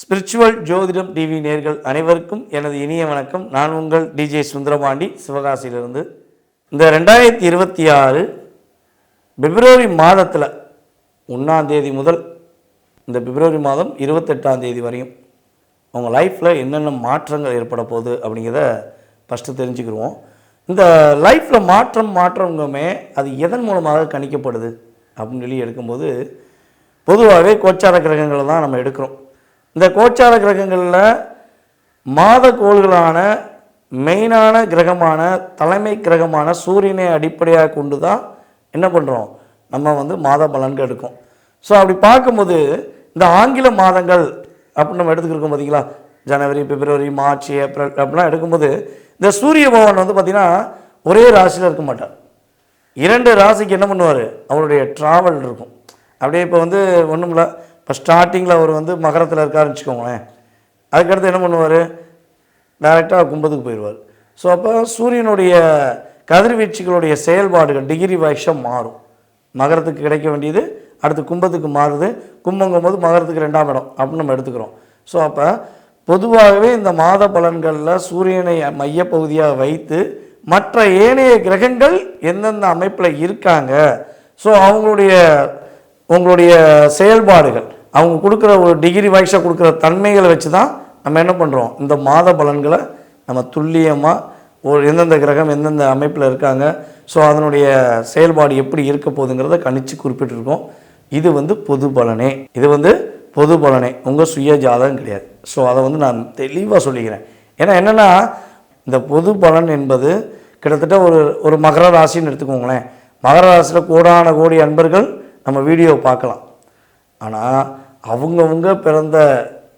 Spiritual ஜோதிடம் TV நேர்கள் அனைவருக்கும் எனது இனிய வணக்கம். நான் உங்கள் டிஜே சுந்தரபாண்டி சிவகாசியிலிருந்து. இந்த ரெண்டாயிரத்தி இருபத்தி ஆறு பிப்ரவரி மாதத்தில் ஒன்றாந்தேதி முதல் இந்த பிப்ரவரி மாதம் இருபத்தெட்டாம் தேதி வரையும் உங்கள் லைஃப்பில் என்னென்ன மாற்றங்கள் ஏற்பட போகுது அப்படிங்கிறத ஃபஸ்ட்டு தெரிஞ்சுக்கிடுவோம் இந்த லைஃப்பில் மாற்றம் மாற்றங்குமே அது எதன் மூலமாக கணிக்கப்படுது? அப்படின்னு சொல்லி எடுக்கும்போது பொதுவாகவே கோச்சார கிரகங்களை தான் நம்ம எடுக்கிறோம். இந்த கோச்சார கிரகங்களில் மாத கோள்களான மெயினான கிரகமான தலைமை கிரகமான சூரியனை அடிப்படையாக கொண்டு தான் என்ன பண்ணுறோம் நம்ம வந்து மாத பலன்கள் எடுக்கும். ஸோ அப்படி பார்க்கும்போது இந்த ஆங்கில மாதங்கள் அப்படின்னு நம்ம எடுத்துக்கிருக்கோம் பார்த்தீங்களா ஜனவரி பிப்ரவரி மார்ச் ஏப்ரல் அப்படிலாம் எடுக்கும்போது இந்த சூரிய பகவான் வந்து பார்த்திங்கன்னா ஒரே ராசியில் இருக்க மாட்டார். இரண்டு ராசிக்கு என்ன பண்ணுவார்? அவருடைய ட்ராவல் இருக்கும். அப்படியே இப்போ வந்து ஒன்றும் இல்லை. இப்போ ஸ்டார்டிங்கில் அவர் வந்து மகரத்தில் இருக்காருன்னு வச்சுக்கோங்களேன். அதுக்கடுத்து என்ன பண்ணுவார்? டைரெக்டாக கும்பத்துக்கு போயிடுவார். ஸோ அப்போ சூரியனுடைய கதிர்வீச்சுகளுடைய செயல்பாடுகள் டிகிரி வைஷம் மாறும். மகரத்துக்கு கிடைக்க வேண்டியது அடுத்து கும்பத்துக்கு மாறுது. கும்பங்கும் போது மகரத்துக்கு ரெண்டாம் இடம் அப்படின்னு நம்ம எடுத்துக்கிறோம். ஸோ அப்போ பொதுவாகவே இந்த மாத பலன்களில் சூரியனை மையப்பகுதியாக வைத்து மற்ற ஏனைய கிரகங்கள் எந்தெந்த அமைப்பில் இருக்காங்க? ஸோ அவங்களுடைய உங்களுடைய செயல்பாடுகள் அவங்க கொடுக்குற ஒரு டிகிரி வாய்ஸாக கொடுக்குற தன்மைகளை வச்சு தான் நம்ம என்ன பண்ணுறோம் இந்த மாத பலன்களை நம்ம துல்லியமாக ஒரு எந்தெந்த கிரகம் எந்தெந்த அமைப்பில் இருக்காங்க? ஸோ அதனுடைய செயல்பாடு எப்படி இருக்க போகுதுங்கிறத கணிச்சு குறிப்பிட்டிருக்கோம். இது வந்து பொது பலனே. இது வந்து பொது பலனே உங்கள் சுய ஜாதகம் கிடையாது. ஸோ அதை வந்து நான் தெளிவாக சொல்லிக்கிறேன். ஏன்னா என்னென்னா இந்த பொது பலன் என்பது கிட்டத்தட்ட ஒரு ஒரு மகர ராசின்னு எடுத்துக்கோங்களேன். மகர ராசியில் கோடான கோடி அன்பர்கள் நம்ம வீடியோ பார்க்கலாம். ஆனால் அவங்கவுங்க பிறந்த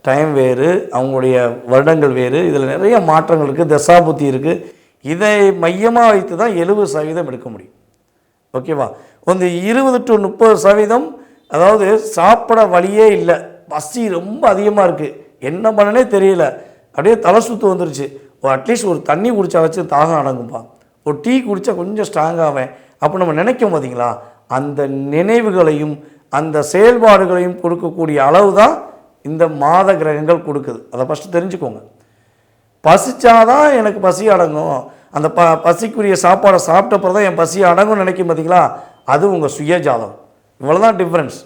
டைம் வேறு அவங்களுடைய வருடங்கள் வேறு இதில் நிறைய மாற்றங்கள் இருக்குது தசாபுத்தி இருக்குது இதை மையமாக வைத்து தான் எழுபது சதவீதம் எடுக்க முடியும். ஓகேவா? வந்து இருபது டு முப்பது சதவீதம் அதாவது சாப்பிட வழியே இல்லை. பசி ரொம்ப அதிகமாக இருக்குது என்ன பண்ணனே தெரியல. அப்படியே தலை சுத்து வந்துருச்சு. ஒரு அட்லீஸ்ட் ஒரு தண்ணி குடிச்சா வச்சு தாகம் அடங்கும்பா. ஒரு டீ குடித்தா கொஞ்சம் ஸ்ட்ராங்காவேன் அப்போ நம்ம நினைக்கும் பார்த்தீங்களா அந்த நினைவுகளையும் அந்த செயல்பாடுகளையும் கொடுக்கக்கூடிய அளவு தான் இந்த மாத கிரகங்கள் கொடுக்குது. அதை ஃபஸ்ட்டு தெரிஞ்சுக்கோங்க. பசிச்சாதான் எனக்கு பசி அடங்கும். அந்த ப பசிக்குரிய சாப்பாடை சாப்பிட்டப்புறம் தான் என் பசி அடங்கும்னு நினைக்கும் பார்த்தீங்களா அது உங்கள் சுயஜாதம் இவ்வளோதான் டிஃப்ரென்ஸ்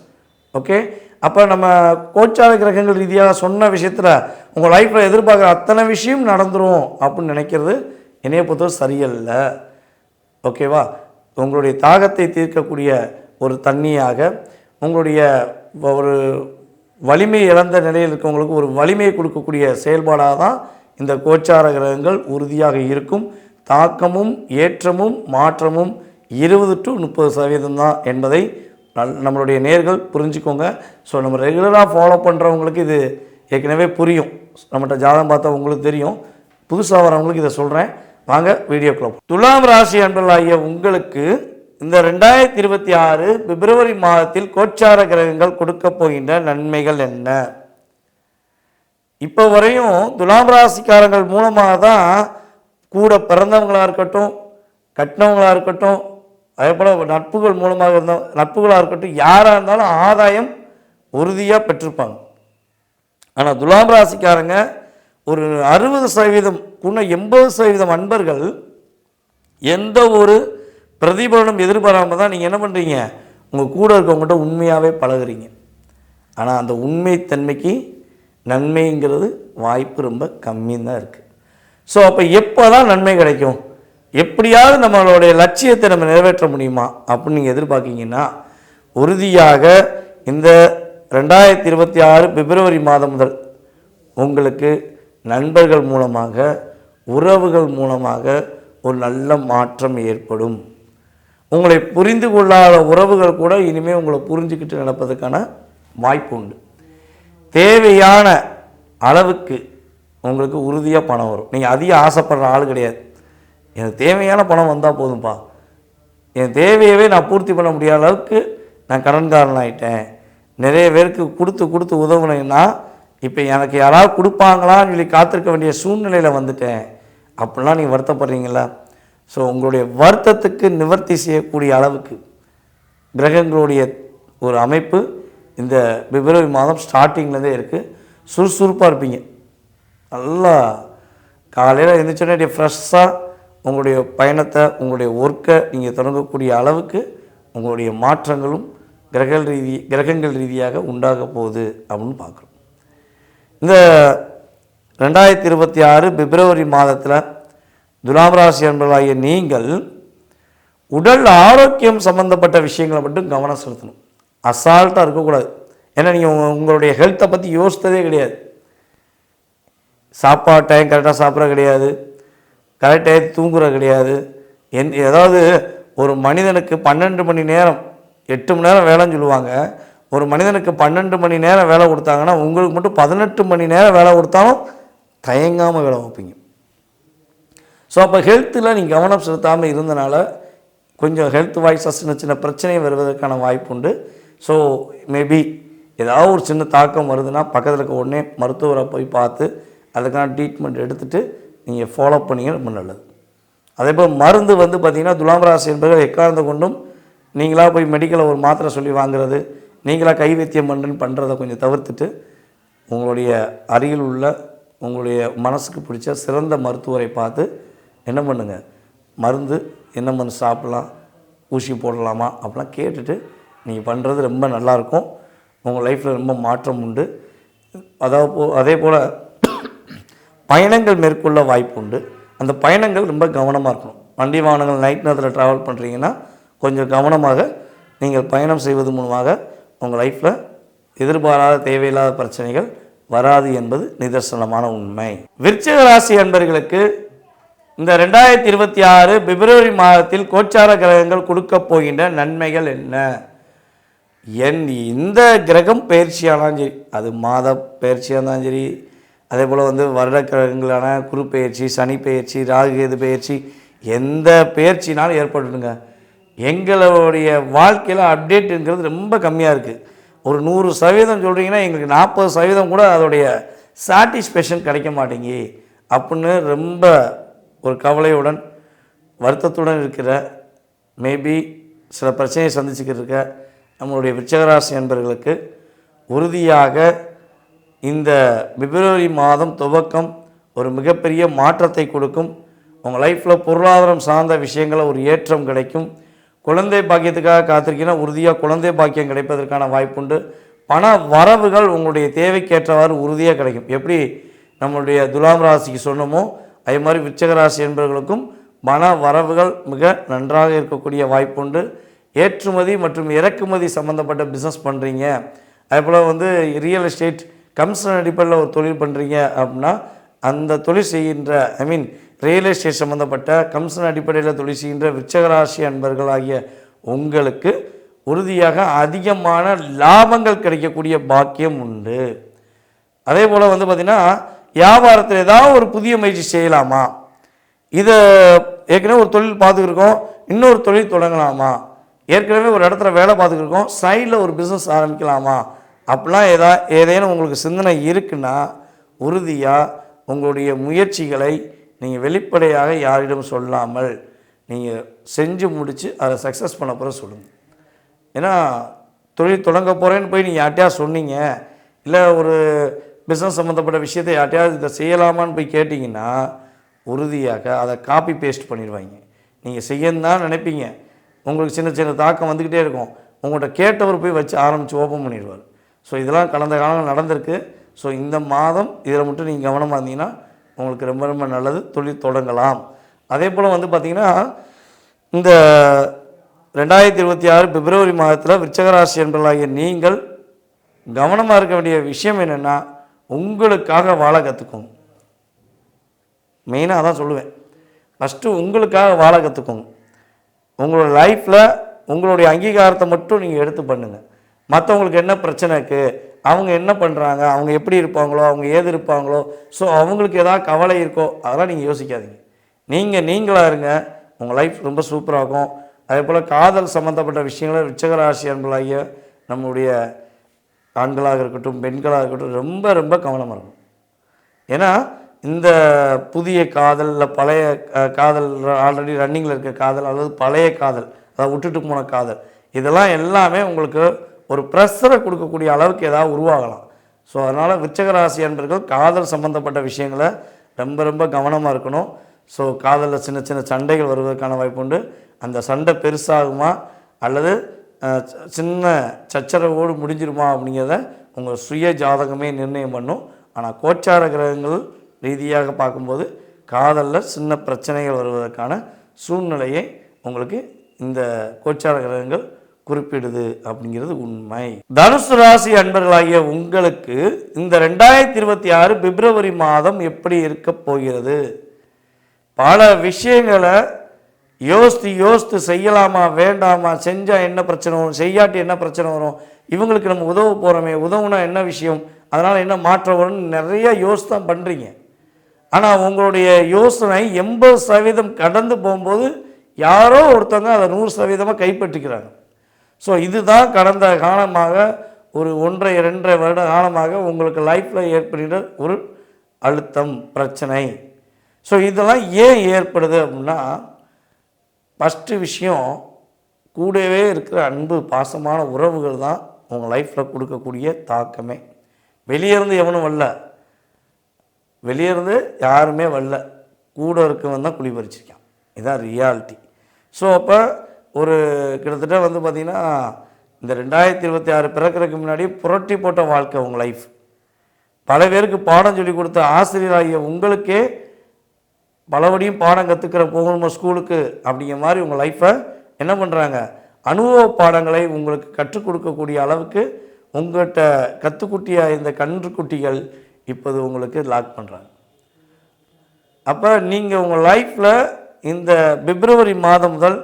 ஓகே அப்போ நம்ம கோச்சார கிரகங்கள் ரீதியாக சொன்ன விஷயத்தில் உங்கள் லைஃப்பில் எதிர்பார்க்குற அத்தனை விஷயம் நடந்துரும் அப்படின்னு நினைக்கிறது என்னைய பொறுத்தவரை சரியல்ல. ஓகேவா உங்களுடைய தாகத்தை தீர்க்கக்கூடிய ஒரு தண்ணியாக உங்களுடைய ஒரு வலிமை இழந்த நிலையில் இருக்கவங்களுக்கு ஒரு வலிமையை கொடுக்கக்கூடிய செயல்பாடாக தான் இந்த கோச்சார கிரகங்கள் உறுதியாக இருக்கும். தாக்கமும் ஏற்றமும் மாற்றமும் இருபது டு முப்பது சதவீதம் தான் என்பதை நல் நம்மளுடைய நேர்கள் புரிஞ்சுக்கோங்க. ஸோ நம்ம ரெகுலராக ஃபாலோ பண்ணுறவங்களுக்கு இது ஏற்கனவே புரியும். நம்மகிட்ட ஜாதகம் பார்த்தா உங்களுக்கு தெரியும். புதுசாக வரவங்களுக்கு இதை சொல்கிறேன் வாங்க வீடியோ போலாம். துலாம் ராசி அன்பலாகிய உங்களுக்கு இந்த ரெண்டாயிரத்தி இருபத்தி ஆறு பிப்ரவரி மாதத்தில் கோச்சார கிரகங்கள் கொடுக்க போகின்ற நன்மைகள் என்ன? இப்போ வரையும் துலாம் ராசிக்காரங்கள் மூலமாக தான் கூட பிறந்தவங்களாக இருக்கட்டும் கட்டினவங்களாக இருக்கட்டும் அதே போல் நட்புகள் மூலமாக இருந்தால் நட்புகளாக இருக்கட்டும் யாராக இருந்தாலும் ஆதாயம் உறுதியாக பெற்றிருப்பாங்க. ஆனால் துலாம் ராசிக்காரங்க ஒரு அறுபது சதவீதம் இன்னும் எண்பது சதவீதம் அன்பர்கள் எந்த ஒரு பிரதிபலனும் எதிர்பாராமல் தான் நீங்கள் என்ன பண்ணுறீங்க உங்கள் கூட இருக்கவங்ககிட்ட உண்மையாகவே பழகுறீங்க. ஆனால் அந்த உண்மைத்தன்மைக்கு நன்மைங்கிறது வாய்ப்பு ரொம்ப கம்மியாக தான் இருக்குது ஸோ அப்போ எப்போ தான் நன்மை கிடைக்கும்? எப்படியாவது நம்மளுடைய லட்சியத்தை நம்ம நிறைவேற்ற முடியுமா அப்படின்னு நீங்கள் எதிர்பார்க்கிங்கன்னா உறுதியாக இந்த ரெண்டாயிரத்தி இருபத்தி ஆறு பிப்ரவரி மாதம் முதல் உங்களுக்கு நண்பர்கள் மூலமாக உறவுகள் மூலமாக ஒரு நல்ல மாற்றம் ஏற்படும். உங்களை புரிந்து கொள்ளாத உறவுகள் கூட இனிமேல் உங்களை புரிஞ்சுக்கிட்டு நடப்பதற்கான வாய்ப்பு உண்டு. தேவையான அளவுக்கு உங்களுக்கு உறுதியாக பணம் வரும். நீங்கள் அதிக ஆசைப்படுற ஆள் கிடையாது. எனக்கு தேவையான பணம் வந்தால் போதும்ப்பா என் தேவையவே நான் பூர்த்தி பண்ண முடியாத அளவுக்கு நான் கடன்காரன் ஆகிட்டேன் நிறைய பேருக்கு கொடுத்து கொடுத்து உதவுனேன்னா இப்போ எனக்கு யாராவது கொடுப்பாங்களான்னு சொல்லி காத்திருக்க வேண்டிய சூழ்நிலையில் வந்துட்டேன். அப்படிலாம் நீங்கள் வருத்தப்படுறீங்களா? ஸோ உங்களுடைய வருத்தத்துக்கு நிவர்த்தி செய்யக்கூடிய அளவுக்கு கிரகங்களுடைய ஒரு அமைப்பு இந்த பிப்ரவரி மாதம் ஸ்டார்டிங்லேருந்தே இருக்குது சுறுசுறுப்பாக இருப்பீங்க. நல்லா காலையில் எழுந்திரிச்சோடனே ஃப்ரெஷ்ஷாக உங்களுடைய பயணத்தை உங்களுடைய ஒர்க்கை நீங்கள் தொடங்கக்கூடிய அளவுக்கு உங்களுடைய மாற்றங்களும் கிரக ரீதி கிரகங்கள் ரீதியாக உண்டாக போகுது அப்படின்னு பார்க்குறோம். இந்த ரெண்டாயிரத்தி இருபத்தி ஆறு பிப்ரவரி மாதத்தில் துலாம் ராசி என்பதாகிய நீங்கள் உடல் ஆரோக்கியம் சம்மந்தப்பட்ட விஷயங்களை மட்டும் கவனம் செலுத்தணும். அசால்ட்டாக இருக்கக்கூடாது. ஏன்னா நீங்கள் உங்களுடைய ஹெல்த்தை பற்றி யோசித்ததே கிடையாது. சாப்பாடு டைம் கரெக்டாக சாப்பிட்ற கிடையாது. கரெக்ட் தூங்குறது தூங்குற கிடையாது. என் ஏதாவது ஒரு மனிதனுக்கு பன்னெண்டு மணி நேரம் எட்டு மணி நேரம் வேலைன்னு சொல்லுவாங்க. ஒரு மனிதனுக்கு பன்னெண்டு மணி நேரம் வேலை கொடுத்தாங்கன்னா உங்களுக்கு மட்டும் பதினெட்டு மணி நேரம் வேலை கொடுத்தாலும் தயங்காமல் வேலை வைப்பீங்க. ஸோ அப்போ ஹெல்த்தில் நீங்கள் கவனம் செலுத்தாமல் இருந்தனால கொஞ்சம் ஹெல்த் வாய்ஸாக சின்ன சின்ன பிரச்சனை வருவதற்கான வாய்ப்பு உண்டு. ஸோ மேபி ஏதாவது ஒரு சின்ன தாக்கம் வருதுன்னா பக்கத்தில் இருக்க உடனே மருத்துவரை போய் பார்த்து அதுக்கான ட்ரீட்மெண்ட் எடுத்துகிட்டு நீங்கள் ஃபாலோ பண்ணிங்க ரொம்ப நல்லது. அதே போல் மருந்து வந்து பார்த்திங்கன்னா துலாம் ராசி என்பது எக்கார்ந்து கொண்டும் நீங்களாக போய் மெடிக்கலில் ஒரு மாத்திரை சொல்லி வாங்குறது நீங்களாக கை வைத்தியம் பண்ணுறேன்னு பண்ணுறதை கொஞ்சம் தவிர்த்துட்டு உங்களுடைய அருகில் உள்ள உங்களுடைய மனசுக்கு பிடிச்ச சிறந்த மருத்துவரை பார்த்து என்ன பண்ணுங்கள் மருந்து என்ன மருந்து சாப்பிட்லாம் ஊசி போடலாமா அப்படிலாம் கேட்டுட்டு நீங்கள் பண்ணுறது ரொம்ப நல்லாயிருக்கும் உங்கள் லைஃப்பில் ரொம்ப மாற்றம் உண்டு. அதாவது போ அதே போல் பயணங்கள் மேற்கொள்ள வாய்ப்பு உண்டு அந்த பயணங்கள் ரொம்ப கவனமாக இருக்கணும். வண்டி வாகனங்கள் நைட் நேரத்தில் ட்ராவல் பண்ணுறீங்கன்னா கொஞ்சம் கவனமாக நீங்கள் பயணம் செய்வது மூலமாக உங்கள் லைஃப்பில் எதிர்பாராத தேவையில்லாத பிரச்சனைகள் வராது என்பது நிதர்சனமான உண்மை. விருச்சிக ராசி அன்பர்களுக்கு இந்த ரெண்டாயிரத்தி இருபத்தி ஆறு பிப்ரவரி மாதத்தில் கோச்சார கிரகங்கள் கொடுக்க போகின்ற நன்மைகள் என்ன? என் இந்த கிரகம் பயிற்சியானாலும் சரி அது மாத பயிற்சியாக இருந்தாலும் சரி அதே போல் வந்து வருட கிரகங்களான குரு பயிற்சி சனி பயிற்சி ராகுகேது பயிற்சி எந்த பயிற்சினாலும் ஏற்பட்டுடுங்க. எங்களுடைய வாழ்க்கையில் அப்டேட்டுங்கிறது ரொம்ப கம்மியாக இருக்குது ஒரு நூறு சதவீதம் சொல்கிறீங்கன்னா எங்களுக்கு நாற்பது சதவீதம் கூட அதோடைய சாட்டிஸ்ஃபேக்ஷன் கிடைக்க மாட்டேங்கி. அப்படின்னு ரொம்ப ஒரு கவலையுடன் வருத்தத்துடன் இருக்கிற மேபி சில பிரச்சனையை சந்திச்சுக்கிட்டு இருக்க நம்மளுடைய விச்சகராசி என்பர்களுக்கு உறுதியாக இந்த பிப்ரவரி மாதம் துவக்கம் ஒரு மிகப்பெரிய மாற்றத்தை கொடுக்கும். உங்கள் லைஃப்பில் பொருளாதாரம் சார்ந்த விஷயங்களை ஒரு ஏற்றம் கிடைக்கும். குழந்தை பாக்கியத்துக்காக காத்திருக்கீங்கன்னா உறுதியாக குழந்தை பாக்கியம் கிடைப்பதற்கான வாய்ப்புண்டு. பண வரவுகள் உங்களுடைய தேவைக்கேற்றவாறு உறுதியாக கிடைக்கும். எப்படி நம்மளுடைய துலாம் ராசிக்கு சொன்னோமோ அதே மாதிரி விருச்சக ராசி என்பவர்களுக்கும் பண வரவுகள் மிக நன்றாக இருக்கக்கூடிய வாய்ப்புண்டு. ஏற்றுமதி மற்றும் இறக்குமதி சம்மந்தப்பட்ட பிஸ்னஸ் பண்ணுறீங்க அதே போல் வந்து ரியல் எஸ்டேட் கமிஷன் அடிப்படையில் ஒரு தொழில் பண்ணுறீங்க அப்படின்னா அந்த தொழில் செய்கின்ற ஐ மீன் ரியல் எஸ்டேட் சம்மந்தப்பட்ட கமிஷன் அடிப்படையில் தொழில் செய்கின்ற விருச்சகராசி அன்பர்களாகிய உங்களுக்கு உறுதியாக அதிகமான லாபங்கள் கிடைக்கக்கூடிய பாக்கியம் உண்டு. அதே போல் வந்து பார்த்திங்கன்னா வியாபாரத்தில் ஏதாவது ஒரு புதிய முயற்சி செய்யலாமா? இதை ஏற்கனவே ஒரு தொழில் பார்த்துக்கிருக்கோம் இன்னொரு தொழில் தொடங்கலாமா? ஏற்கனவே ஒரு இடத்துல வேலை பார்த்துக்கிருக்கோம் சைடில் ஒரு பிஸ்னஸ் ஆரம்பிக்கலாமா? அப்படிலாம் ஏதா ஏதேனும் உங்களுக்கு சிந்தனை இருக்குன்னா உறுதியாக உங்களுடைய முயற்சிகளை நீங்கள் வெளிப்படையாக யாரிடம் சொல்லாமல் நீங்கள் செஞ்சு முடித்து அதை சக்ஸஸ் பண்ண போகிற சொல்லுங்கள் ஏன்னா தொழில் தொடங்க போகிறேன்னு போய் நீங்கள் யார்ட்டையா சொன்னீங்க? இல்லை ஒரு பிஸ்னஸ் சம்மந்தப்பட்ட விஷயத்தை யார்ட்டையாவது இதை செய்யலாமான்னு போய் கேட்டிங்கன்னா உறுதியாக அதை காப்பி பேஸ்ட் பண்ணிடுவாங்க. நீங்கள் செய்யணும் தான் நினைப்பீங்க. உங்களுக்கு சின்ன சின்ன தாக்கம் வந்துக்கிட்டே இருக்கும். உங்கள்கிட்ட கேட்டவர் போய் வச்சு ஆரம்பித்து ஓப்பன் பண்ணிடுவார். ஸோ இதெல்லாம் கடந்த காலங்கள் நடந்திருக்கு. ஸோ இந்த மாதம் இதில் மட்டும் நீங்கள் கவனமாக இருந்தீங்கன்னா உங்களுக்கு ரொம்ப ரொம்ப நல்லது. தொழில் தொடங்கலாம். அதே போல் வந்து பார்த்திங்கன்னா இந்த ரெண்டாயிரத்தி இருபத்தி ஆறு பிப்ரவரி மாதத்தில் விருச்சகராசி என்பதாகிய நீங்கள் கவனமாக இருக்க வேண்டிய விஷயம் என்னென்னா உங்களுக்காக வாழ கற்றுக்கோங்க மெயினாக அதான் சொல்லுவேன். ஃபஸ்ட்டு உங்களுக்காக வாழ கற்றுக்கோங்க உங்களோட லைஃப்பில் உங்களுடைய அங்கீகாரத்தை மட்டும் நீங்கள் எடுத்து பண்ணுங்கள் மற்றவங்களுக்கு என்ன பிரச்சனை இருக்குது அவங்க என்ன பண்ணுறாங்க அவங்க எப்படி இருப்பாங்களோ அவங்க ஏது இருப்பாங்களோ ஸோ அவங்களுக்கு எதாவது கவலை இருக்கோ அதெல்லாம் நீங்கள் யோசிக்காதீங்க. நீங்கள் நீங்களாக இருங்க உங்கள் லைஃப் ரொம்ப சூப்பராகும் அதே போல் காதல் சம்மந்தப்பட்ட விஷயங்களை விச்சகராசி அன்பளாகிய நம்முடைய ஆண்களாக இருக்கட்டும் பெண்களாக இருக்கட்டும் ரொம்ப ரொம்ப கவனமாக இருக்கும் ஏன்னா இந்த புதிய காதல் இல்லை பழைய காதல் ஆல்ரெடி ரன்னிங்கில் இருக்க காதல் அல்லது பழைய காதல் அதாவது விட்டுட்டு போன காதல் இதெல்லாம் எல்லாமே உங்களுக்கு ஒரு ப்ரெஷரை கொடுக்கக்கூடிய அளவுக்கு ஏதாவது உருவாகலாம். ஸோ அதனால் விருச்சக ராசி அன்பர்கள் காதல் சம்மந்தப்பட்ட விஷயங்களை ரொம்ப ரொம்ப கவனமாக இருக்கணும். ஸோ காதலில் சின்ன சின்ன சண்டைகள் வருவதற்கான வாய்ப்பு உண்டு. அந்த சண்டை பெருசாகுமா? அல்லது சின்ன சச்சரவோடு முடிஞ்சிருமா அப்படிங்கிறத உங்கள் சுய ஜாதகமே நிர்ணயம் பண்ணும். ஆனால் கோச்சார கிரகங்கள் ரீதியாக பார்க்கும்போது காதலில் சின்ன பிரச்சனைகள் வருவதற்கான சூழ்நிலையை உங்களுக்கு இந்த கோச்சார கிரகங்கள் குறிப்பிடுது அப்படிங்கிறது உண்மை. தனுசு ராசி அன்பர்களாகிய உங்களுக்கு இந்த ரெண்டாயிரத்தி இருபத்தி ஆறு பிப்ரவரி மாதம் எப்படி இருக்க போகிறது? பல விஷயங்களை யோசித்து யோசித்து செய்யலாமா வேண்டாமா செஞ்சால் என்ன பிரச்சனை வரும் செய்யாட்டி என்ன பிரச்சனை வரும் இவங்களுக்கு நம்ம உதவ போகிறோமே உதவுனா என்ன விஷயம் அதனால் என்ன மாற்றம் வரும்னு நிறைய யோசித்து தான் பண்ணுறீங்க ஆனால் உங்களுடைய யோசனை எண்பது சதவீதம் கடந்து போகும்போது யாரோ ஒருத்தவங்க அதை நூறு சதவீதமாக கைப்பற்றிக்கிறாங்க. ஸோ இதுதான் கடந்த காலமாக ஒரு ஒன்றை இரண்டரை வருட காலமாக உங்களுக்கு லைஃப்பில் ஏற்படுகிற ஒரு அழுத்தம் பிரச்சனை. ஸோ இதெல்லாம் ஏன் ஏற்படுது அப்படின்னா ஃபஸ்ட்டு விஷயம் கூடவே இருக்கிற அன்பு பாசமான உறவுகள் தான் உங்கள் லைஃப்பில் கொடுக்கக்கூடிய தாக்கமே. வெளியேருந்து எவனும் வரல. வெளியேருந்து யாருமே வரல. கூட இருக்கவன் தான் குழி பறிச்சிருக்கான். இதுதான் ரியாலிட்டி ஸோ அப்போ ஒரு கிட்டத்தட்ட வந்து பார்த்திங்கன்னா இந்த ரெண்டாயிரத்தி இருபத்தி ஆறு பிறக்கிறதுக்கு முன்னாடி புரட்டி போட்ட வாழ்க்கை உங்கள் லைஃப் பல பேருக்கு பாடம் சொல்லி கொடுத்த ஆசிரியராகிய உங்களுக்கே பலபடியும் பாடம் கற்றுக்கிற போகணுமா ஸ்கூலுக்கு அப்படிங்கிற மாதிரி உங்கள் லைஃப்பை என்ன பண்ணுறாங்க அனுபவ பாடங்களை உங்களுக்கு கற்றுக் கொடுக்கக்கூடிய அளவுக்கு உங்கள்கிட்ட கற்றுக்குட்டிய இந்த கன்றுக்குட்டிகள் இப்போது உங்களுக்கு லாக் பண்ணுறாங்க அப்போ நீங்கள் உங்கள் லைஃப்பில் இந்த பிப்ரவரி மாதம் முதல்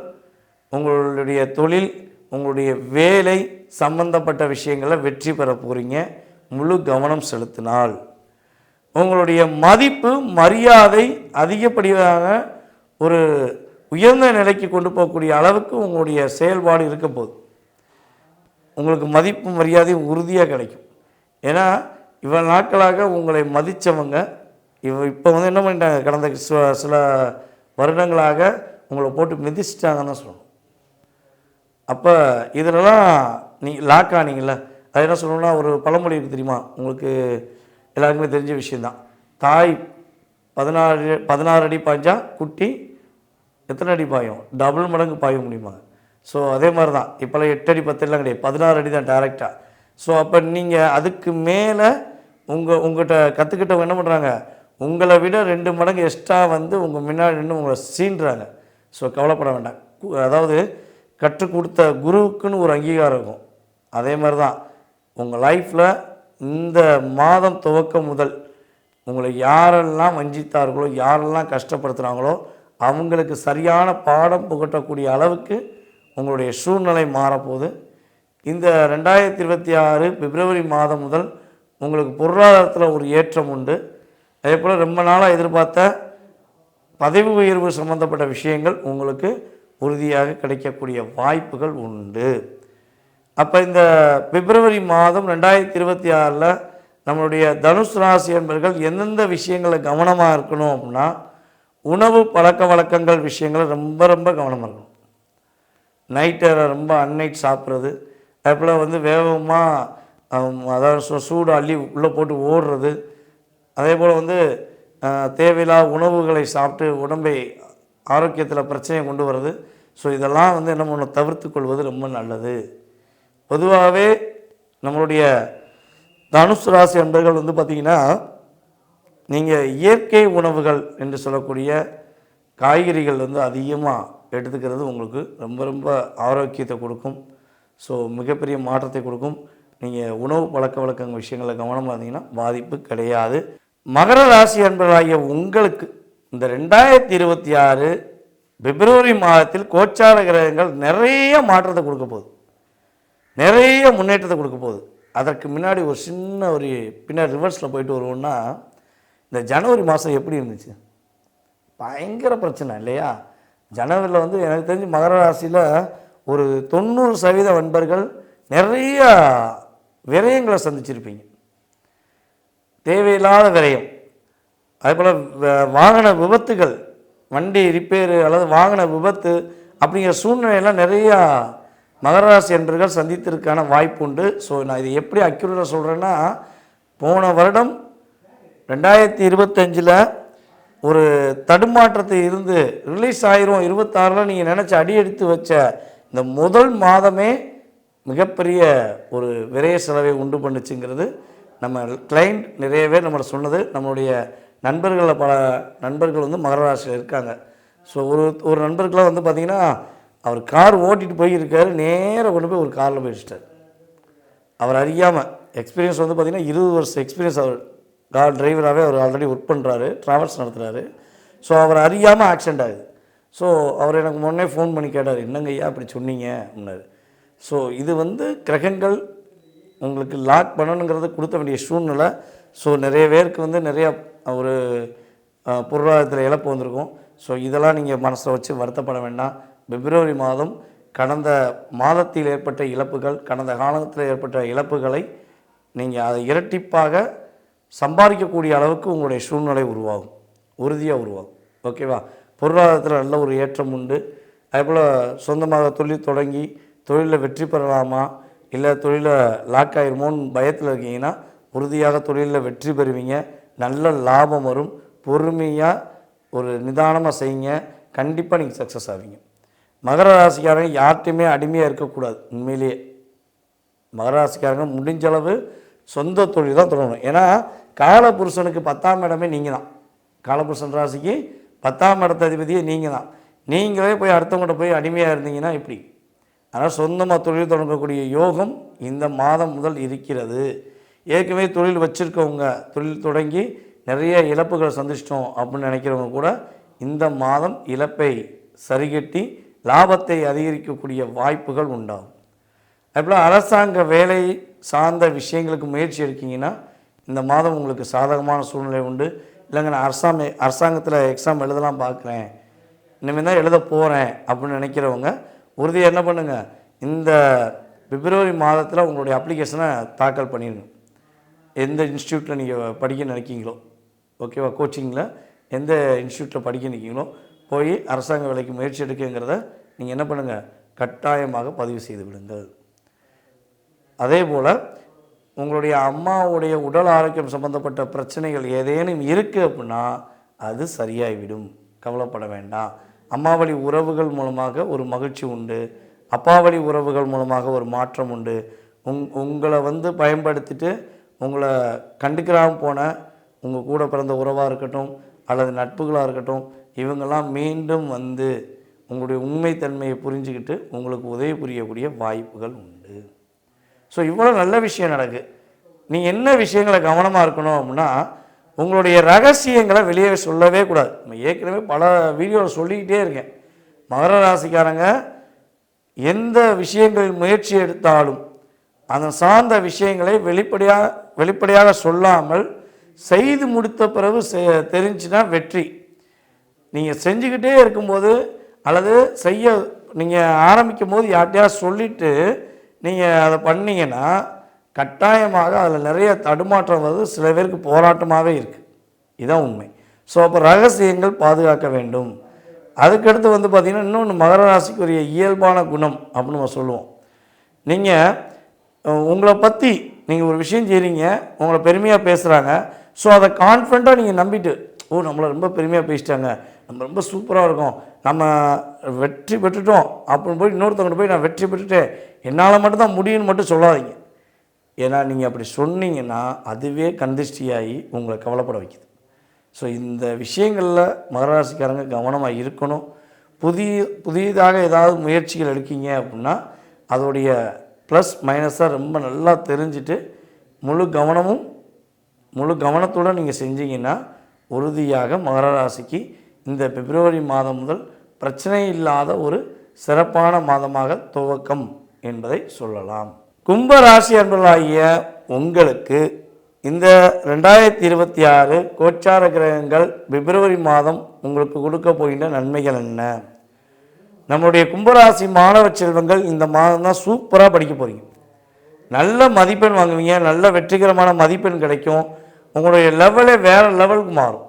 உங்களுடைய தொழில் உங்களுடைய வேலை சம்பந்தப்பட்ட விஷயங்களில் வெற்றி பெற போகிறீங்க முழு கவனம் செலுத்தினால். உங்களுடைய மதிப்பு மரியாதை அதிகப்படியாக ஒரு உயர்ந்த நிலைக்கு கொண்டு போகக்கூடிய அளவுக்கு உங்களுடைய செயல்பாடு இருக்க போகுது. உங்களுக்கு மதிப்பு மரியாதையும் உறுதியாக கிடைக்கும். ஏன்னா இவ்வளோ நாட்களாக உங்களை மதித்தவங்க இவ இப்போ வந்து என்ன பண்ணிட்டாங்க? கடந்த சில- சில வருடங்களாக உங்களை போட்டு மிதிச்சிட்டாங்கன்னு தான் சொல்லணும். அப்போ இதிலலாம் நீ லாக் ஆனீங்கள அது என்ன சொல்லணும்னா ஒரு பழமொழி இருக்குது தெரியுமா? உங்களுக்கு எல்லாருக்குமே தெரிஞ்ச விஷயந்தான் தாய் பதினாறு பதினாறு அடி பாய்ஞ்சா குட்டி எத்தனை அடி பாயும்? டபுள் மடங்கு பாய முடியுமா? ஸோ அதே மாதிரி தான் இப்போல்லாம் எட்டு அடி பத்து எல்லாம் கிடையாது. பதினாறு அடி தான் டேரெக்டாக ஸோ அப்போ நீங்கள் அதுக்கு மேலே உங்கள் உங்கள்கிட்ட கற்றுக்கிட்டவங்க என்ன பண்ணுறாங்க உங்களை விட ரெண்டு மடங்கு எக்ஸ்ட்ரா வந்து உங்கள் முன்னாடி நின்று உங்களை சீன்றாங்க ஸோ கவலைப்பட வேண்டாம். அதாவது கற்றுக் கொடுத்த குருவுக்குன்னு ஒரு அங்கீகாரம் இருக்கும். அதே மாதிரி தான் உங்கள் லைஃப்பில் இந்த மாதம் துவக்கம் முதல் உங்களை யாரெல்லாம் வஞ்சித்தார்களோ யாரெல்லாம் கஷ்டப்படுத்துகிறாங்களோ அவங்களுக்கு சரியான பாடம் புகட்டக்கூடிய அளவுக்கு உங்களுடைய சூழ்நிலை மாறப்போகுது. இந்த ரெண்டாயிரத்தி இருபத்தி ஆறு பிப்ரவரி மாதம் முதல் உங்களுக்கு பொருளாதாரத்தில் ஒரு ஏற்றம் உண்டு. அதே போல் ரொம்ப நாளாக எதிர்பார்த்த பதவி உயர்வு சம்மந்தப்பட்ட விஷயங்கள் உங்களுக்கு உறுதியாக கிடைக்கக்கூடிய வாய்ப்புகள் உண்டு. அப்போ இந்த பிப்ரவரி மாதம் ரெண்டாயிரத்தி இருபத்தி ஆறில் நம்மளுடைய தனுஷ் ராசி என்பர்கள் எந்தெந்த விஷயங்களை கவனமாக இருக்கணும் அப்படின்னா உணவு பழக்க வழக்கங்கள் விஷயங்களை ரொம்ப ரொம்ப கவனமாக இருக்கணும். நைட்டில் ரொம்ப அன்னைட் சாப்பிட்றது. அதுபோல் வந்து வேகமாக அதாவது சூ- சூடு அள்ளி உள்ளே போட்டு ஓடுறது. அதே போல் வந்து தேவையில்லா உணவுகளை சாப்பிட்டு உடம்பை ஆரோக்கியத்தில் பிரச்சனையை கொண்டு வர்றது. ஸோ இதெல்லாம் வந்து என்ன பண்ணணும்? தவிர்த்து கொள்வது ரொம்ப நல்லது. பொதுவாகவே நம்மளுடைய தனுசு ராசி அன்பர்கள் வந்து பார்த்திங்கன்னா நீங்கள் இயற்கை உணவுகள் என்று சொல்லக்கூடிய காய்கறிகள் வந்து அதிகமாக எடுத்துக்கிறது உங்களுக்கு ரொம்ப ரொம்ப ஆரோக்கியத்தை கொடுக்கும். ஸோ மிகப்பெரிய மாற்றத்தை கொடுக்கும். நீங்கள் உணவு பழக்க வழக்கங்கள் விஷயங்களில் கவனமாக இருந்தீங்கன்னா பாதிப்பு கிடையாது. மகர ராசி அன்பர்களாகிய உங்களுக்கு இந்த ரெண்டாயிரத்தி இருபத்தி ஆறு பிப்ரவரி மாதத்தில் கோச்சார கிரகங்கள் நிறைய மாற்றத்தை கொடுக்க போகுது. நிறைய முன்னேற்றத்தை கொடுக்க போகுது. அதற்கு முன்னாடி ஒரு சின்ன ஒரு பின்னாடி ரிவர்ஸில் போயிட்டு வருவோம்னா இந்த ஜனவரி மாதம் எப்படி இருந்துச்சு? பயங்கர பிரச்சனை இல்லையா? ஜனவரியில் வந்து எனக்கு தெரிஞ்சு மகர ராசியில் ஒரு தொண்ணூறு சதவீத நண்பர்கள் நிறைய விரயங்களை சந்திச்சிருப்பீங்க. தேவையில்லாத விரயம். அதேபோல் வாகன விபத்துகள் வண்டி ரிப்பேரு அல்லது வாகன விபத்து அப்படிங்கிற சூழ்நிலையெல்லாம் நிறையா மகர ராசி சந்தித்திருக்கான வாய்ப்பு உண்டு. ஸோ நான் இது எப்படி அக்யூரேட்டாக சொல்கிறேன்னா போன வருடம் ரெண்டாயிரத்தி இருபத்தஞ்சில் ஒரு தடுமாற்றத்தை இருந்து ரிலீஸ் ஆயிரும். இருபத்தாறில் நீங்கள் நினச்சி அடி எடுத்து வச்ச இந்த முதல் மாதமே மிகப்பெரிய ஒரு விரைய செலவை உண்டு பண்ணுச்சுங்கிறது நம்ம கிளைண்ட் நிறைய பேர் நம்மளை சொன்னது. நம்மளுடைய நண்பர்களில் பல நண்பர்கள் வந்து மகர ராசியில் இருக்காங்க. ஸோ ஒரு ஒரு நண்பர்களாக வந்து பார்த்திங்கன்னா அவர் கார் ஓட்டிகிட்டு போயிருக்காரு நேராக கொண்டு போய் ஒரு காரில் போயிடுச்சிட்டார் அவர் அறியாமல் எக்ஸ்பீரியன்ஸ் வந்து பார்த்திங்கன்னா இருபது வருஷம் எக்ஸ்பீரியன்ஸ் அவர் கார் டிரைவராகவே அவர் ஆல்ரெடி ஒர்க் பண்ணுறாரு ட்ராவல்ஸ் நடத்துகிறாரு ஸோ அவர் அறியாமல் ஆக்சிடென்ட் ஆகுது. ஸோ அவர் எனக்கு முன்னே ஃபோன் பண்ணி கேட்டார் என்னங்க ஐயா அப்படி சொன்னீங்க? அப்படின்னாரு. ஸோ இது வந்து கிரகங்கள் உங்களுக்கு லாக் பண்ணணுங்கிறத கொடுத்த வேண்டிய சூழ்நிலை. ஸோ நிறைய பேருக்கு வந்து நிறையா ஒரு பொருளாதாரத்தில் இழப்பு வந்திருக்கும். ஸோ இதெல்லாம் நீங்கள் மனசில் வச்சு வருத்தப்பட வேண்டாம். பிப்ரவரி மாதம் கடந்த மாதத்தில் ஏற்பட்ட இழப்புகள் கடந்த காலத்தில் ஏற்பட்ட இழப்புகளை நீங்கள் அதை இரட்டிப்பாக சம்பாதிக்கக்கூடிய அளவுக்கு உங்களுடைய சூழ்நிலை உருவாகும். உறுதியாக உருவாகும். ஓகேவா பொருளாதாரத்தில் நல்ல ஒரு ஏற்றம் உண்டு. அதேபோல் சொந்தமாக தொழில் தொடங்கி தொழிலில் வெற்றி பெறலாமா? இல்லை தொழிலில் லாக் ஆயிருமோன்னு பயத்தில் இருக்கீங்கன்னா உறுதியாக தொழிலில் வெற்றி பெறுவீங்க. நல்ல லாபம் வரும். பொறுமையாக ஒரு நிதானமாக செய்யுங்க. கண்டிப்பாக நீங்கள் சக்ஸஸ் ஆவீங்க. மகர ராசிக்காரங்க யார்கிட்டையுமே அடிமையாக இருக்கக்கூடாது. உண்மையிலேயே. மகராசிக்காரங்க முடிஞ்ச அளவு சொந்த தொழில் தான் தொடங்கணும். ஏன்னா காலபுருஷனுக்கு பத்தாம் இடமே நீங்கள் தான் காலபுருஷன் ராசிக்கு பத்தாம் இடத்த அதிபதியே நீங்கள் தான் நீங்களே போய் அடுத்தவங்கள்ட்ட போய் அடிமையாக இருந்தீங்கன்னா எப்படி? ஆனால் சொந்தமாக தொழில் தொடங்கக்கூடிய யோகம் இந்த மாதம் முதல் இருக்கிறது. ஏற்கனவே தொழில் வச்சுருக்கவங்க தொழில் தொடங்கி நிறைய இழப்புகளை சந்திச்சிட்டோம் அப்படின்னு நினைக்கிறவங்க கூட இந்த மாதம் இழப்பை சரிகட்டி லாபத்தை அதிகரிக்கக்கூடிய வாய்ப்புகள் உண்டாகும். அதுபோல் அரசாங்க வேலை சார்ந்த விஷயங்களுக்கு முயற்சி எடுக்கீங்கன்னா இந்த மாதம் உங்களுக்கு சாதகமான சூழ்நிலை உண்டு. இல்லைங்க நான் அரசாங்க அரசாங்கத்தில் எக்ஸாம் எழுதலாம் பார்க்குறேன். இனிமேல் தான் எழுத போகிறேன் அப்படின்னு நினைக்கிறவங்க உறுதியாக என்ன பண்ணுங்கள் இந்த பிப்ரவரி மாதத்தில் உங்களுடைய அப்ளிகேஷனை தாக்கல் பண்ணிடுங்க எந்த இன்ஸ்டியூட்டில் நீங்கள் படிக்க நினைக்கிங்களோ ஓகேவா? கோச்சிங்கில் எந்த இன்ஸ்டியூட்டில் படிக்க நிற்கீங்களோ போய் அரசாங்க வேலைக்கு முயற்சி எடுக்குங்கிறத நீங்கள் என்ன பண்ணுங்கள் கட்டாயமாக பதிவு செய்து விடுங்கள். அதே போல் உங்களுடைய அம்மாவுடைய உடல் ஆரோக்கியம் சம்பந்தப்பட்ட பிரச்சனைகள் ஏதேனும் இருக்குது அப்படின்னா அது சரியாகிவிடும் கவலைப்பட வேண்டாம். அம்மாவழி உறவுகள் மூலமாக ஒரு மகிழ்ச்சி உண்டு. அப்பா வழி உறவுகள் மூலமாக ஒரு மாற்றம் உண்டு. உங் உங்களை வந்து பயன்படுத்திட்டு உங்களை கண்டுக்கிறாமல் போன உங்கள் கூட பிறந்த உறவாக இருக்கட்டும் அல்லது நட்புகளாக இருக்கட்டும் இவங்கெல்லாம் மீண்டும் வந்து உங்களுடைய உண்மைத்தன்மையை புரிஞ்சுக்கிட்டு உங்களுக்கு உதவி புரியக்கூடிய வாய்ப்புகள் உண்டு. ஸோ இவ்வளோ நல்ல விஷயம் நடக்கு. நீ என்ன விஷயங்களை கவனமாக இருக்கணும் அப்படின்னா உங்களுடைய ரகசியங்களை வெளியே சொல்லவே கூடாது. நம்ம ஏற்கனவே பல வீடியோவில் சொல்லிக்கிட்டே இருக்கேன். மகர ராசிக்காரங்க எந்த விஷயங்களில் முயற்சி எடுத்தாலும் அந்த சார்ந்த விஷயங்களை வெளிப்படையாக வெளிப்படையாக சொல்லாமல் செய்து முடித்த பிறகு செ- தெரிஞ்சுன்னா வெற்றி. நீங்கள் செஞ்சுக்கிட்டே இருக்கும்போது அல்லது செய்ய நீங்கள் ஆரம்பிக்கும் போது யார்கிட்டயாவது சொல்லிவிட்டு நீங்கள் அதை பண்ணீங்கன்னா கட்டாயமாக அதில் நிறைய தடுமாற்றம் வருது சில பேருக்கு போராட்டமாகவே இருக்குது இதுதான் உண்மை. ஸோ அப்போ ரகசியங்கள் பாதுகாக்க வேண்டும். அதுக்கடுத்து வந்து பார்த்திங்கன்னா இன்னொன்று மகர ராசிக்குரிய இயல்பான குணம் அப்படின்னு நம்ம சொல்லுவோம். நீங்கள் உங்களை பற்றி நீங்கள் ஒரு விஷயம் செய்கிறீங்க உங்களை பெருமையாக பேசுகிறாங்க ஸோ அதை கான்ஃபிடண்ட்டாக நீங்கள் நம்பிட்டு ஓ நம்மளை ரொம்ப பெருமையாக பேசிட்டாங்க நம்ம ரொம்ப சூப்பராக இருக்கும் நம்ம வெற்றி பெற்றுட்டோம் அப்படின்னு போய் இன்னொருத்தவங்க போய் நான் வெற்றி பெற்றுட்டேன் என்னால் மட்டும்தான் முடியும்னு மட்டும் சொல்லாதீங்க. ஏன்னா நீங்கள் அப்படி சொன்னீங்கன்னா அதுவே கந்திஷ்டியாகி உங்களை கவலைப்பட வைக்குது. ஸோ இந்த விஷயங்களில் மகராசிக்காரங்க கவனமாக இருக்கணும். புதிய புதியதாக ஏதாவது முயற்சிகள் எடுக்கீங்க அப்படின்னா அதோடைய ப்ளஸ் மைனஸாக ரொம்ப நல்லா தெரிஞ்சுட்டு முழு கவனமும் முழு கவனத்துடன் நீங்கள் செஞ்சீங்கன்னா உறுதியாக மகர ராசிக்கு இந்த பிப்ரவரி மாதம் முதல் பிரச்சனை இல்லாத ஒரு சிறப்பான மாதமாக துவக்கம் என்பதை சொல்லலாம். கும்ப ராசி அன்பர்களாகிய உங்களுக்கு இந்த ரெண்டாயிரத்தி இருபத்தி ஆறு கோச்சார கிரகங்கள் பிப்ரவரி மாதம் உங்களுக்கு கொடுக்க போகின்ற நன்மைகள் என்ன? நம்மளுடைய கும்பராசி மாணவ செல்வங்கள் இந்த மாதம் தான் சூப்பராக படிக்க போகிறீங்க நல்ல மதிப்பெண் வாங்குவீங்க நல்ல வெற்றிகரமான மதிப்பெண் கிடைக்கும். உங்களுடைய லெவலே வேறு லெவலுக்கு மாறும்.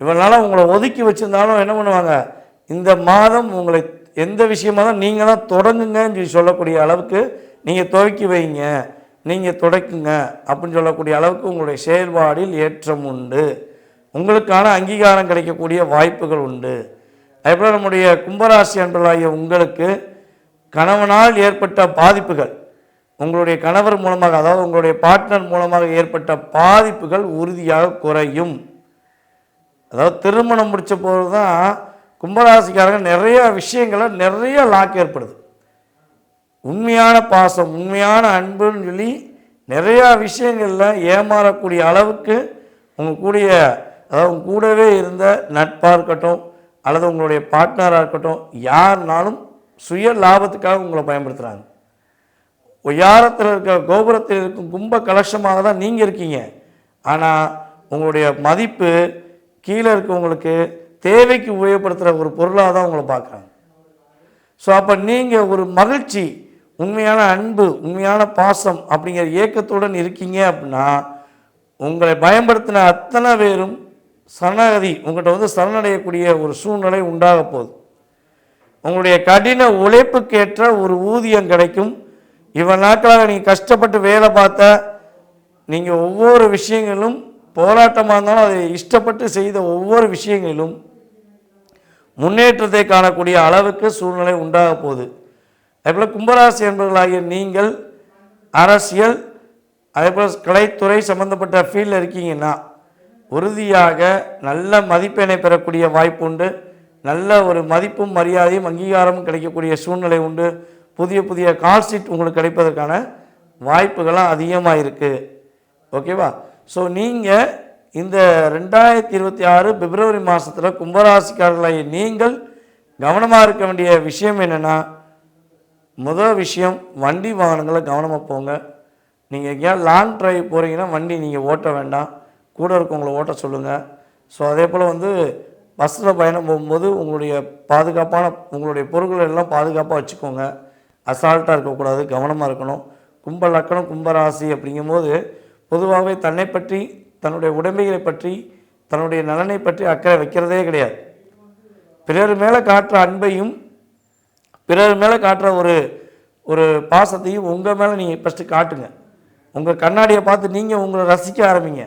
இவ்வளோ நாளாக உங்களை ஒதுக்கி வச்சுருந்தாலும் என்ன பண்ணுவாங்க? இந்த மாதம் உங்களை எந்த விஷயமா தான் நீங்கள் தான் தொடங்குங்கன்னு சொல்லி சொல்லக்கூடிய அளவுக்கு நீங்கள் துவக்கி வைங்க. நீங்கள் தொடக்குங்க அப்படின்னு சொல்லக்கூடிய அளவுக்கு உங்களுடைய செயல்பாடில் ஏற்றம் உண்டு. உங்களுக்கான அங்கீகாரம் கிடைக்கக்கூடிய வாய்ப்புகள் உண்டு. அதேபோல் நம்முடைய கும்பராசி அன்பர்களாகிய உங்களுக்கு கணவனால் ஏற்பட்ட பாதிப்புகள் உங்களுடைய கணவர் மூலமாக அதாவது உங்களுடைய பார்ட்னர் மூலமாக ஏற்பட்ட பாதிப்புகள் உறுதியாக குறையும். அதாவது திருமணம் முடித்த போது தான் கும்பராசிக்காரங்க நிறைய விஷயங்களை நிறைய லாக் ஏற்படுது. உண்மையான பாசம் உண்மையான அன்புன்னு சொல்லி நிறையா விஷயங்களில் ஏமாறக்கூடிய அளவுக்கு உங்கள் கூடிய அதாவது உங்கள் கூடவே இருந்த நட்பாக இருக்கட்டும் அல்லது உங்களுடைய பார்ட்னராக இருக்கட்டும் யாருனாலும் சுய லாபத்துக்காக உங்களை பயன்படுத்துகிறாங்க உயாரத்தில் இருக்க கோபுரத்தில் இருக்கும் கும்ப கலசமாக தான் நீங்கள் இருக்கீங்க. ஆனால் உங்களுடைய மதிப்பு கீழே இருக்கவங்களுக்கு தேவைக்கு உபயோகப்படுத்துகிற ஒரு பொருளாக தான் உங்களை பார்க்குறாங்க. ஸோ அப்போ நீங்கள் ஒரு மகிழ்ச்சி உண்மையான அன்பு உண்மையான பாசம் அப்படிங்கிற இயக்கத்துடன் இருக்கீங்க அப்படின்னா உங்களை பயன்படுத்தின அத்தனை பேரும் சரணாகதி உங்கள்கிட்ட வந்து சரணடையக்கூடிய ஒரு சூழ்நிலை உண்டாக போகுது. உங்களுடைய கடின உழைப்புக்கேற்ற ஒரு ஊதியம் கிடைக்கும். இவ்வளவு நாட்களாக நீங்கள் கஷ்டப்பட்டு வேலை பார்த்த நீங்கள் ஒவ்வொரு விஷயங்களும் போராட்டமாக இருந்தாலும் அதை இஷ்டப்பட்டு செய்த ஒவ்வொரு விஷயங்களிலும் முன்னேற்றத்தை காணக்கூடிய அளவுக்கு சூழ்நிலை உண்டாக போகுது. அதேபோல் கும்பராசி என்பவர்களாகிய நீங்கள் அரசியல் அதேபோல் கலைத்துறை சம்மந்தப்பட்ட ஃபீல்டில் இருக்கீங்கன்னா உறுதியாக நல்ல மதிப்பெண்ணை பெறக்கூடிய வாய்ப்பு உண்டு நல்ல ஒரு மதிப்பும் மரியாதையும் அங்கீகாரமும் கிடைக்கக்கூடிய சூழ்நிலை உண்டு. புதிய புதிய கால் ஷீட் உங்களுக்கு கிடைப்பதற்கான வாய்ப்புகள்லாம் அதிகமாக இருக்குது ஓகேவா? ஸோ நீங்கள் இந்த ரெண்டாயிரத்தி இருபத்தி ஆறு பிப்ரவரி மாதத்தில் கும்பராசிக்காரர்களை நீங்கள் கவனமாக இருக்க வேண்டிய விஷயம் என்னென்னா முதல் விஷயம் வண்டி வாகனங்களை கவனமாக போங்க. நீங்கள் எங்கேயா லாங் ட்ரைவ் போகிறீங்கன்னா வண்டி நீங்கள் ஓட்ட வேண்டாம். கூட இருக்கவங்கள ஓட்ட சொல்லுங்கள் ஸோ அதே போல் வந்து பஸ்ஸில் பயணம் போகும்போது உங்களுடைய பாதுகாப்பான உங்களுடைய பொருட்கள் எல்லாம் பாதுகாப்பாக வச்சுக்கோங்க. அசால்ட்டாக இருக்கக்கூடாது கவனமாக இருக்கணும். கும்ப லக்கணம் கும்பராசி அப்படிங்கும்போது பொதுவாகவே தன்னை பற்றி தன்னுடைய உடைமைகளை பற்றி தன்னுடைய நலனை பற்றி அக்கறை வைக்கிறதே கிடையாது. பிறர் மேலே காட்டுற அன்பையும் பிறர் மேலே காட்டுற ஒரு ஒரு பாசத்தையும் உங்கள் மேலே நீங்கள் ஃபஸ்ட்டு காட்டுங்க. உங்கள் கண்ணாடியை பார்த்து நீங்கள் உங்களை ரசிக்க ஆரம்பிங்க.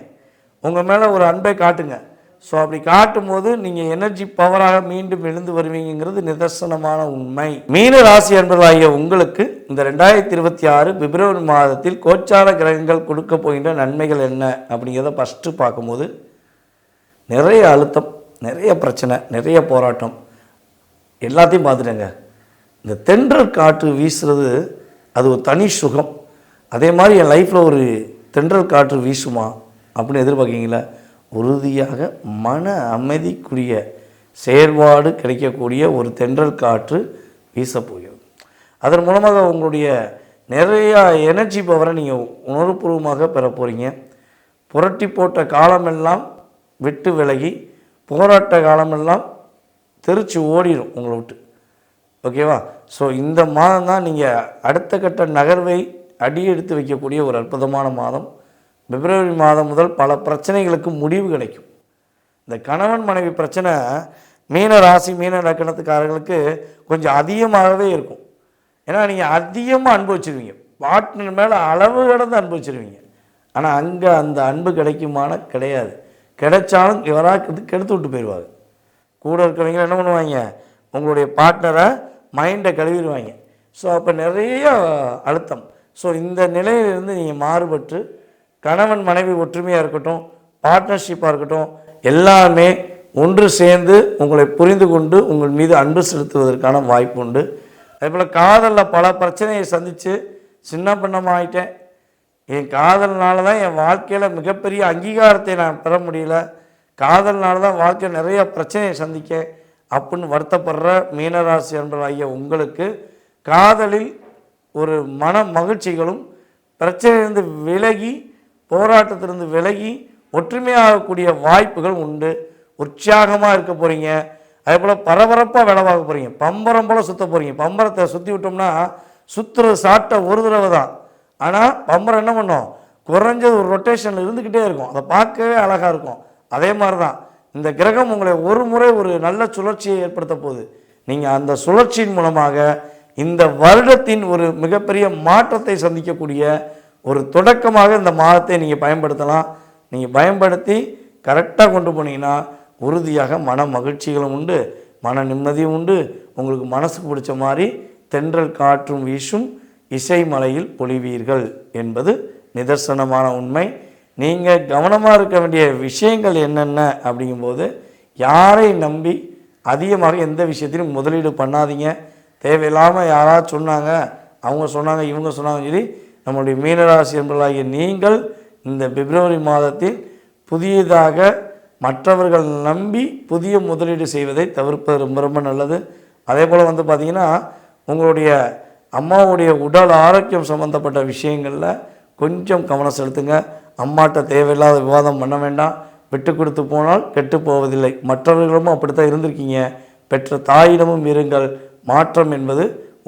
உங்கள் மேலே ஒரு அன்பை காட்டுங்க. ஸோ அப்படி காட்டும் போது நீங்கள் எனர்ஜி பவராக மீண்டும் எழுந்து வருவீங்கிறது நிதர்சனமான உண்மை. மீன ராசி அன்பர்களாகிய உங்களுக்கு இந்த ரெண்டாயிரத்தி இருபத்தி ஆறு பிப்ரவரி மாதத்தில் கோச்சார கிரகங்கள் கொடுக்க போகின்ற நன்மைகள் என்ன? அப்படிங்கிறத ஃபஸ்ட்டு பார்க்கும்போது நிறைய அழுத்தம் நிறைய பிரச்சனை நிறைய போராட்டம். எல்லாத்தையும் பார்த்துட்டேங்க. இந்த தென்றல் காற்று வீசுறது அது ஒரு தனி சுகம். அதே மாதிரி என் லைஃப்பில் ஒரு தென்றல் காற்று வீசுமா? அப்படின்னு எதிர்பார்க்கீங்களா உறுதியாக மன அமைதிக்குரிய செயல்பாடு கிடைக்கக்கூடிய ஒரு தென்றல் காற்று வீசப்போகிறது. அதன் மூலமாக உங்களுடைய நிறையா எனர்ஜி பவரை நீங்கள் உணர்வுபூர்வமாக பெற போகிறீங்க புரட்டி போட்ட காலமெல்லாம் விட்டு விலகி போராட்ட காலமெல்லாம் தெரிச்சு ஓடிடும் உங்களை விட்டு. ஓகேவா ஸோ இந்த மாதம் தான் நீங்கள் அடுத்த கட்ட நகர்வை அடியெடுத்து வைக்கக்கூடிய ஒரு அற்புதமான மாதம். பிப்ரவரி மாதம் முதல் பல பிரச்சனைகளுக்கு முடிவு கிடைக்கும். இந்த கணவன் மனைவி பிரச்சனை மீன ராசி மீன லக்கணத்துக்காரர்களுக்கு கொஞ்சம் அதிகமாகவே இருக்கும். ஏன்னா நீங்கள் அதிகமாக அனுபவிச்சிருவீங்க பார்ட்னர் மேலே அளவு கடந்து அனுபவிச்சிருவீங்க ஆனால் அங்கே அந்த அன்பு கிடைக்குமான கிடையாது. கிடைச்சாலும் இவராக கெடுத்து விட்டு போயிடுவாங்க கூட இருக்கிறவங்க என்ன பண்ணுவாங்க? உங்களுடைய பார்ட்னரை மைண்டை கழுவிடுவாங்க. ஸோ அப்போ நிறைய அழுத்தம். ஸோ இந்த நிலையிலிருந்து நீங்கள் மாறுபட்டு கணவன் மனைவி ஒற்றுமையாக இருக்கட்டும் பார்ட்னர்ஷிப்பாக இருக்கட்டும் எல்லாமே ஒன்று சேர்ந்து உங்களை புரிந்து கொண்டு உங்கள் மீது அன்பு செலுத்துவதற்கான வாய்ப்பு உண்டு. அதேபோல் காதலில் பல பிரச்சனையை சந்தித்து சின்ன பின்னமாயிட்டேன் என் காதல்னால தான் என் வாழ்க்கையில் மிகப்பெரிய அங்கீகாரத்தை நான் பெற முடியல. காதல்னால தான் வாழ்க்கையில் நிறைய பிரச்சனையை சந்திக்க அப்படின்னு வருத்தப்படுற மீனராசி என்பதாகிய உங்களுக்கு காதலில் ஒரு மன மகிழ்ச்சிகளும் பிரச்சனையிலிருந்து விலகி போராட்டத்திலிருந்து விலகி ஒற்றுமையாகக்கூடிய வாய்ப்புகள் உண்டு. உற்சாகமாக இருக்க போகிறீங்க அதே போல் பரபரப்பாக வேலை பார்க்க போகிறீங்க பம்பரம் போல் சுற்ற போகிறீங்க பம்பரத்தை சுற்றி விட்டோம்னா சுற்றுறது சாப்பிட்ட ஒரு தடவை தான். ஆனால் பம்பரம் என்ன பண்ணும்? குறைஞ்சது ஒரு ரொட்டேஷனில் இருந்துக்கிட்டே இருக்கும். அதை பார்க்கவே அழகாக இருக்கும். அதே மாதிரி தான் இந்த கிரகம் உங்களை ஒரு முறை ஒரு நல்ல சுழற்சியை ஏற்படுத்த போகுது. நீங்கள் அந்த சுழற்சியின் மூலமாக இந்த வருடத்தின் ஒரு மிகப்பெரிய மாற்றத்தை சந்திக்கக்கூடிய ஒரு தொடக்கமாக இந்த மாதத்தை நீங்கள் பயன்படுத்தலாம். நீங்கள் பயன்படுத்தி கரெக்டாக கொண்டு போனீங்கன்னா உறுதியாக மன மகிழ்ச்சிகளும் உண்டு மன நிம்மதியும் உண்டு. உங்களுக்கு மனசுக்கு பிடிச்ச மாதிரி தென்றல் காற்றும் வீசும் இசை மலையில் பொழிவீர்கள் என்பது நிதர்சனமான உண்மை. நீங்கள் கவனமாக இருக்க வேண்டிய விஷயங்கள் என்னென்ன அப்படிங்கும்போது யாரை நம்பி அதிகமாக எந்த விஷயத்திலும் முதலீடு பண்ணாதீங்க. தேவையில்லாமல் யாராவது சொன்னாங்க அவங்க சொன்னாங்க இவங்க சொன்னாங்க சொல்லி நம்மளுடைய மீனராசி என்பதாகிய நீங்கள் இந்த பிப்ரவரி மாதத்தில் புதியதாக மற்றவர்கள் நம்பி புதிய முதலீடு செய்வதை தவிர்ப்பது ரொம்ப ரொம்ப நல்லது. அதே போல் வந்து பார்த்திங்கன்னா உங்களுடைய அம்மாவுடைய உடல் ஆரோக்கியம் சம்மந்தப்பட்ட விஷயங்களில் கொஞ்சம் கவனம் செலுத்துங்க. அம்மாட்ட தேவையில்லாத விவாதம் பண்ண வேண்டாம். விட்டு கொடுத்து போனால் கெட்டு போவதில்லை. மற்றவர்களும் அப்படித்தான் இருந்திருக்கீங்க. பெற்ற தாயிடமும் இருங்கள். மாற்றம் என்பது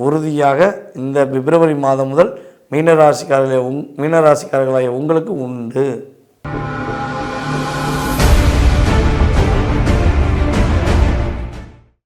உறுதியாக இந்த பிப்ரவரி மாதம் முதல் மீனராசிக்காரர்களே உங் மீனராசிக்காரர்களாகிய உங்களுக்கு உண்டு.